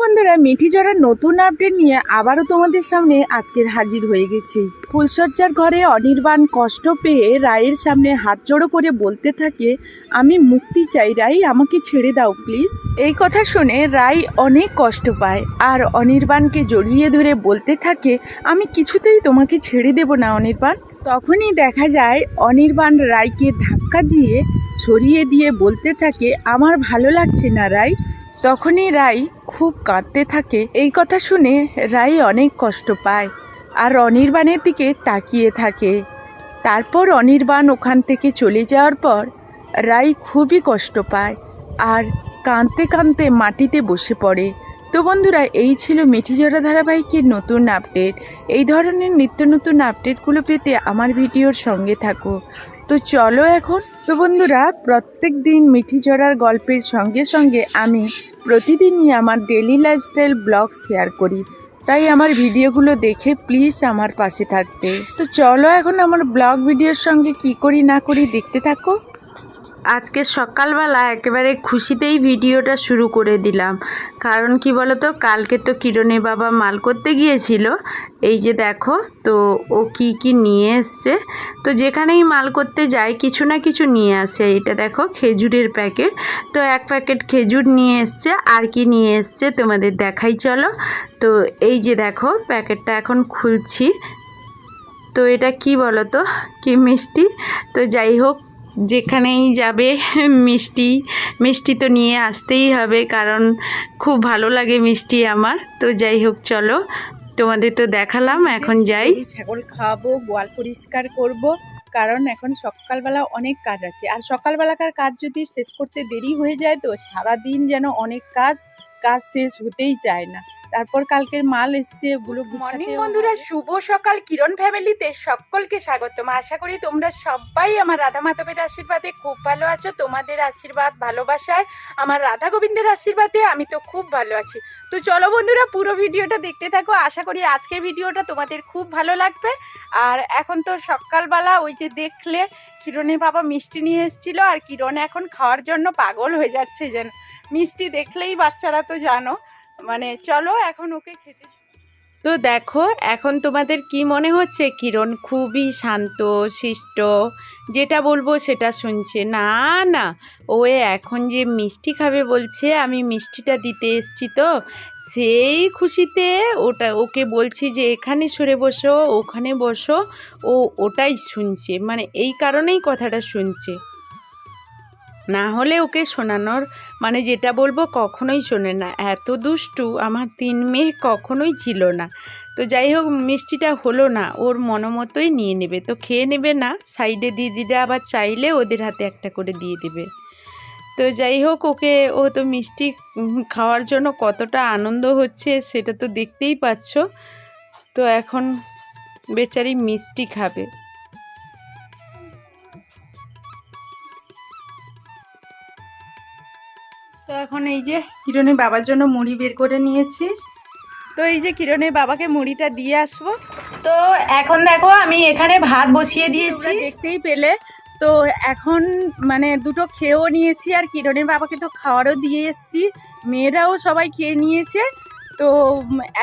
বন্ধুরা, মিঠি জড়ার নতুন আপডেট নিয়ে আবারও তোমাদের সামনে আজকের হাজির হয়ে গেছি। ফুলসজ্জার ঘরে অনির্বাণ কষ্ট পেয়ে রায়ের সামনে হাত জোড়ো করে বলতে থাকে, আমি মুক্তি চাই, রাই, আমাকে ছেড়ে দাও প্লিজ এই কথা শুনে রাই অনেক কষ্ট পায় আর অনির্বাণকে জড়িয়ে ধরে বলতে থাকে, আমি কিছুতেই তোমাকে ছেড়ে দেব না, অনির্বাণ। তখনই দেখা যায়, অনির্বাণ রায়কে ধাক্কা দিয়ে সরিয়ে দিয়ে বলতে থাকে, আমার ভালো লাগছে না, রাই। তখনই রাই খুব কাঁদতে থাকে। এই কথা শুনে রাই অনেক কষ্ট পায় আর অনির্বাণের দিকে তাকিয়ে থাকে। তারপর অনির্বাণ ওখান থেকে চলে যাওয়ার পর রাই খুবই কষ্ট পায় আর কাঁদতে কাঁদতে মাটিতে বসে পড়ে। তো বন্ধুরা, এই ছিল মিঠিজোড়া ধারাবাহিকের নতুন আপডেট। এই ধরনের নিত্য নতুন আপডেটগুলো পেতে আমার ভিডিওর সঙ্গে থাকো। তো চলো এখন। তো বন্ধুরা, প্রত্যেক দিন মিঠি জড়ার গল্পের সঙ্গে সঙ্গে আমি প্রতিদিনই আমার ডেলি লাইফস্টাইল ব্লগ শেয়ার করি। তাই আমার ভিডিওগুলো দেখে প্লিজ আমার পাশে থাকতে। তো চলো এখন আমার ব্লগ ভিডিওর সঙ্গে কি করি না করি দেখতে থাকো। আজকে সকালবেলা একেবারে খুশিতেই ভিডিওটা শুরু করে দিলাম। কারণ কি বলতো, কালকে তো কিরণে বাবা মাল করতে গিয়েছিল। এই যে দেখো, তো ও কি কি নিয়ে এসছে। তো যেখানেই মাল করতে যায়, কিছু না কিছু নিয়ে আসে। এটা দেখো, খেজুরের প্যাকেট। তো এক প্যাকেট খেজুর নিয়ে এসছে, আর কি নিয়ে এসছে তোমাদের দেখাই চলো। তো এই যে দেখো, প্যাকেটটা এখন খুলছি। তো এটা কি বলো তো কি মিষ্টি। তো যাই হোক যেখানেই যাবে, মিষ্টি মিষ্টি তো নিয়ে আসতেই হবে কারণ খুব ভালো লাগে মিষ্টি আমার। তো যাই হোক, চলো। তোমাদের তো দেখালাম, এখন যাই। ছাগল খাওয়াবো, গোয়াল পরিষ্কার করব, কারণ এখন সকালবেলা অনেক কাজ আছে। আর সকালবেলাকার কাজ যদি শেষ করতে দেরি হয়ে যায় তো সারা দিন যেন অনেক কাজ কাজ শেষ হতেই চায় না। তারপর কালকের মাল এসছে ওগুলো মর্নিং বন্ধুরা শুভ সকাল। কিরণ ফ্যামিলিতে সকলকে স্বাগতম। আশা করি তোমরা সবাই আমার রাধা মাধবের আশীর্বাদে খুব ভালো আছো। তোমাদের আশীর্বাদ ভালোবাসায় আমার রাধা গোবিন্দের আশীর্বাদে আমি তো খুব ভালো আছি। তো চলো বন্ধুরা পুরো ভিডিওটা দেখতে থাকো। আশা করি আজকের ভিডিওটা তোমাদের খুব ভালো লাগবে। আর এখন তো সকালবেলা ওই যে দেখলে কিরণের বাবা মিষ্টি নিয়ে এসেছিল আর কিরণ এখন খাওয়ার জন্য পাগল হয়ে যাচ্ছে যেন। মিষ্টি দেখলেই বাচ্চারা তো জানো। মানে চলো এখন ওকে খেতে তো দেখো, এখন তোমাদের কি মনে হচ্ছে? কিরণ খুবই শান্ত, শিষ্ট, যেটা বলব সেটা শুনছে। না না, ও এখন যে মিষ্টি খাবে বলছে, আমি মিষ্টিটা দিতে এসছি তো। সেই খুশিতে ওটা, ওকে বলছি যে, এখানে সরে বসো, ওখানে বসো। ও ওটাই শুনছে মানে এই কারণেই কথাটা শুনছে। না হলে ওকে শোনানোর মানে যেটা বলব কখনোই শোনে না। এত দুষ্টু আমার তিন মেয়ে কখনোই ছিল না। তো যাই হোক, মিষ্টিটা হলো না, ওর মনোমতোই নিয়ে নেবে। তো খেয়ে নেবে না, সাইডে দিয়ে দিতে আবার চাইলে ওদের হাতে একটা করে দিয়ে দেবে। তো যাই হোক, ওকে, ও তো মিষ্টি খাওয়ার জন্য কতটা আনন্দ হচ্ছে সেটা তো দেখতেই পাচ্ছ। তো এখন বেচারি মিষ্টি খাবে। তো এখন এই যে কিরণের বাবার জন্য মুড়ি বের করে নিয়েছি। তো এই যে কিরণের বাবাকে মুড়িটা দিয়ে আসব। তো এখন দেখো আমি এখানে ভাত বসিয়ে দিয়েছি। দেখতেই পেলে। তো এখন মানে দুটো খেয়েও নিয়েছি আর কিরণের বাবাকে তো খাওয়ারও দিয়ে এসছি। মেয়েরাও সবাই খেয়ে নিয়েছে। তো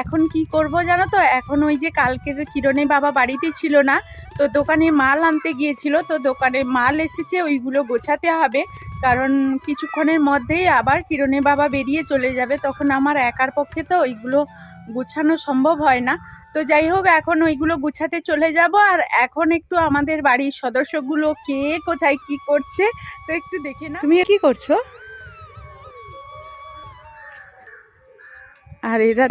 এখন কি করব জানো তো? এখন ওই যে কালকের কিরণের বাবা বাড়িতে ছিল না, তো দোকানে মাল আনতে গিয়েছিল, তো দোকানে মাল এসেছে, ওইগুলো গোছাতে হবে। কারণ কিছুক্ষণের মধ্যেই আবার কিরণের বাবা বেরিয়ে চলে যাবে, তখন আমার একার পক্ষে তো ওইগুলো গুছানো সম্ভব হয় না। তো যাই হোক, এখন ওইগুলো গুছাতে চলে যাব, আর এখন একটু আমাদের বাড়ির সদস্যগুলো কে, কোথায় কি করছে, তো একটু দেখে না তুমি কি করছ? আর এরা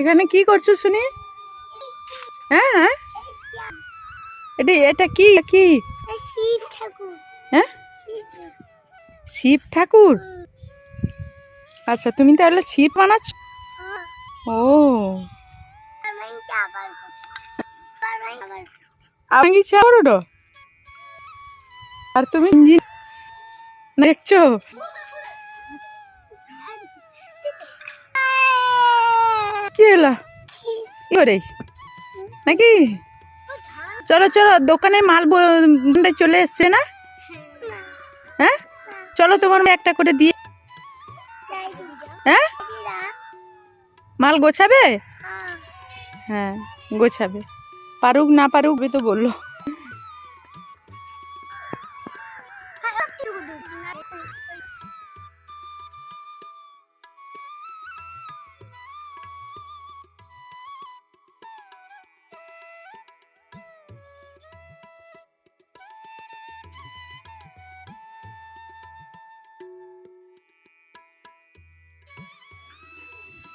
এখানে কি করছ শুনি? হ্যাঁ হ্যাঁ। এটা এটা কি? কি? শিব ঠাকুর। হ্যাঁ? শিব ঠাকুর। আচ্ছা তুমি তাহলে শিব বানাচ্ছ? ও। আমি কি আর তুমি ইঞ্জিন দেখছ? কি হলো কি করে নাকি? চলো চলো, দোকানে মাল চলে এসছে না? হ্যাঁ? চলো তোমার একটা করে দিয়ে হ্যাঁ? মাল গোছাবে? হ্যাঁ গোছাবে। পারুক না পারুক তো বলল।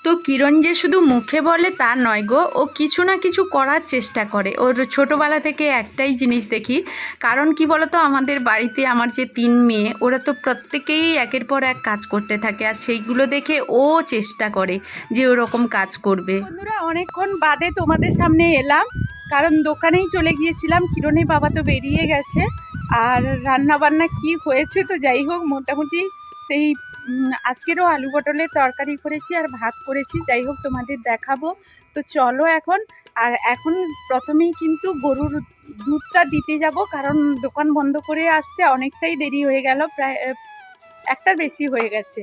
তো কিরণ যে শুধু মুখে বলে তা নয় গো, ও কিছু না কিছু করার চেষ্টা করে। ওর ছোটোবেলা থেকে একটাই জিনিস দেখি, কারণ কি বলতো, আমাদের বাড়িতে আমার যে তিন মেয়ে, ওরা তো প্রত্যেকেই একের পর এক কাজ করতে থাকে, আর সেইগুলো দেখে ও চেষ্টা করে যে ওরকম কাজ করবে। বন্ধুরা, অনেকক্ষণ বাদে তোমাদের সামনে এলাম, কারণ দোকানেই চলে গিয়েছিলাম, কিরণের বাবা তো বেরিয়ে গেছে, আর রান্না বান্না কি হয়েছে তো যাই হোক, মোটামুটি সেই আজকেরও আলু পটলের তরকারি করেছি আর ভাত করেছি। যাই হোক, তোমাদের দেখাবো। তো চলো এখন। আর এখন প্রথমেই কিন্তু গরুর দুধটা দিতে যাব, কারণ দোকান বন্ধ করে আসতে অনেকটাই দেরি হয়ে গেল, প্রায় একটা একটার বেশি হয়ে গেছে।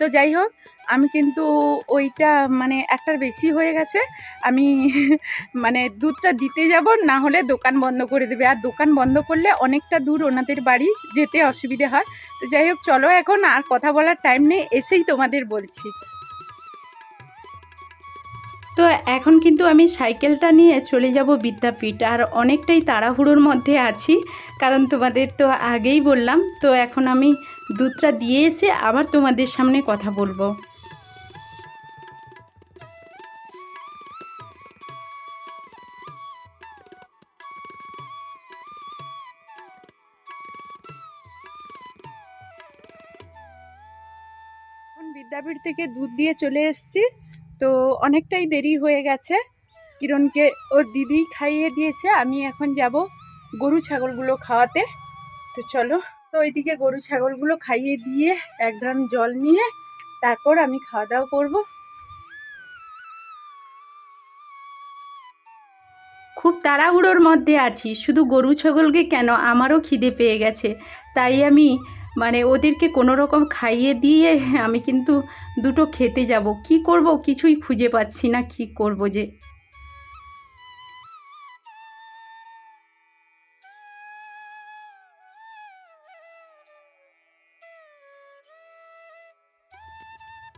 তো যাই হোক, আমি কিন্তু ওইটা মানে একটার বেশি হয়ে গেছে। আমি মানে দুধটা দিতে যাব, না হলে দোকান বন্ধ করে দেবে। আর দোকান বন্ধ করলে অনেকটা দূর ওনাদের বাড়ি যেতে অসুবিধে হয়। তো যাই হোক, চলো এখন আর কথা বলার টাইম নেই, এসেই তোমাদের বলছি। তো এখন কিন্তু আমি সাইকেলটা নিয়ে চলে যাব বিদ্যাপীঠ, আর অনেকটাই তাড়াহুড়োর মধ্যে আছি, কারণ তোমাদের তো আগেই বললাম, তো এখন আমি দুধটা দিয়ে এসে আবার তোমাদের সামনে কথা বলব। বিদ্যাপীঠ থেকে দুধ দিয়ে চলে এসেছি। তো অনেকটাই দেরি হয়ে গেছে। কিরণকে ওর দিদি খাইয়ে দিয়েছে, আমি এখন যাব গরু ছাগলগুলো খাওয়াতে। তো চলো, তো ওইদিকে গরু ছাগলগুলো খাইয়ে দিয়ে এক ড্রাম জল নিয়ে তারপর আমি খাওয়া দাওয়া করব। খুব তাড়াহুড়োর মধ্যে আছি, শুধু গরু ছাগলকে কেন আমারও খিদে পেয়ে গেছে। তাই আমি মানে ওদেরকে কোনো রকম খাইয়ে দিয়ে আমি কিন্তু দুটো খেতে যাব। কি করব? কিছুই খুঁজে পাচ্ছি না, কি করব যে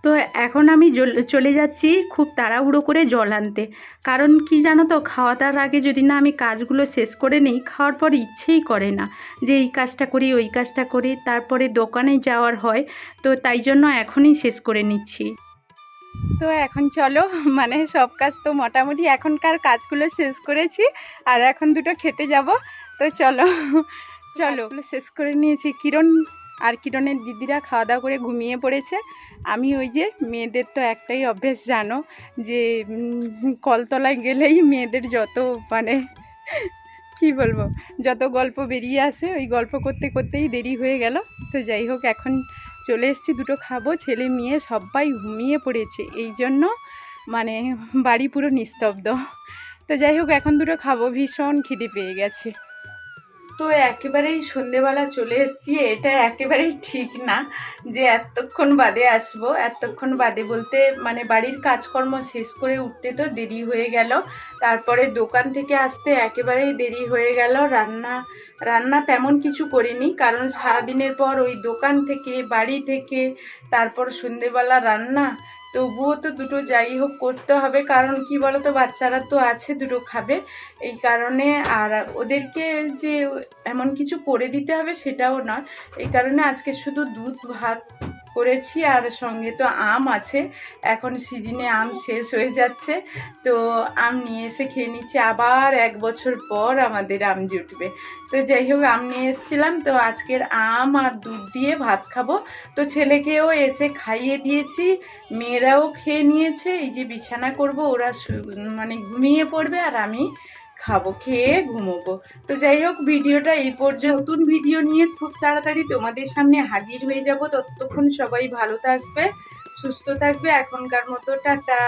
তো এখন আমি চলে যাচ্ছি খুব তাড়াহুড়ো করে জল আনতে। কারণ কি জানো তো খাওয়া দাওয়ার আগে যদি না আমি কাজগুলো শেষ করে নিই, খাওয়ার পর ইচ্ছেই করে না যে এই কাজটা করি, ওই কাজটা করি। তারপরে দোকানে যাওয়ার হয়, তো তাই জন্য এখনই শেষ করে নিচ্ছি। তো এখন চলো মানে সব কাজ তো মোটামুটি এখনকার কাজগুলো শেষ করেছি, আর এখন দুটো খেতে যাব। তো চলো চলো। শেষ করে নিয়েছি। কিরণ আর কিরণের দিদিরা খাওয়া দাওয়া করে ঘুমিয়ে পড়েছে। আমি ওই যে মেয়েদের তো একটাই অভ্যেস, জানো? যে কলতলায় গেলেই মেয়েদের যত মানে কি বলব? যত গল্প বেরিয়ে আসে, ওই গল্প করতে করতেই দেরি হয়ে গেল। তো যাই হোক, এখন চলে এসছি, দুটো খাব। ছেলে মেয়ে সবাই ঘুমিয়ে পড়েছে। এই জন্য মানে বাড়ি পুরো নিস্তব্ধ। তো যাই হোক, এখন দুটো খাব। ভীষণ খিদে পেয়ে গেছে। তো একেবারেই সন্ধেবেলা চলে এসেছি। এটা একেবারেই ঠিক না যে এতক্ষণ বাদে আসব। এতক্ষণ বাদে বলতে মানে বাড়ির কাজকর্ম শেষ করে উঠতে তো দেরি হয়ে গেল। তারপরে দোকান থেকে আসতে একেবারেই দেরি হয়ে গেল। রান্না রান্না তেমন কিছু করিনি কারণ সারাদিনের পর ওই দোকান থেকে, বাড়ি থেকে, তারপর সন্ধেবেলা রান্না তবুও তো দুটো যাই হোক করতে হবে, কারণ কি বলতো, বাচ্চারা তো আছে, দুটো খাবে। এই কারণে আর ওদেরকে যে এমন কিছু করে দিতে হবে সেটাও নয়। এই কারণে আজকে শুধু দুধ, ভাত করেছি আর সঙ্গে তো আম আছে। এখন সিজনে আম শেষ হয়ে যাচ্ছে। তো আম নিয়ে এসে খেয়ে নিচ্ছি। আবার এক বছর পর আমাদের আম জুটবে তো যাই হোক, আম নিয়ে এসেছিলাম। তো আজকের আম আর দুধ দিয়ে ভাত খাব। তো ছেলেকেও এসে খাইয়ে দিয়েছি। মেয়েরাও খেয়ে নিয়েছে। এই যে বিছানা করব, ওরা মানে ঘুমিয়ে পড়বে আর আমি খাব, খেয়ে ঘুমোবো। তো যাই হোক, ভিডিওটা এই পর্যন্ত। নতুন ভিডিও নিয়ে খুব তাড়াতাড়ি তোমাদের সামনে হাজির হয়ে যাব। ততক্ষণ সবাই ভালো থাকবে, সুস্থ থাকবে। এখনকার মতো, টাটা।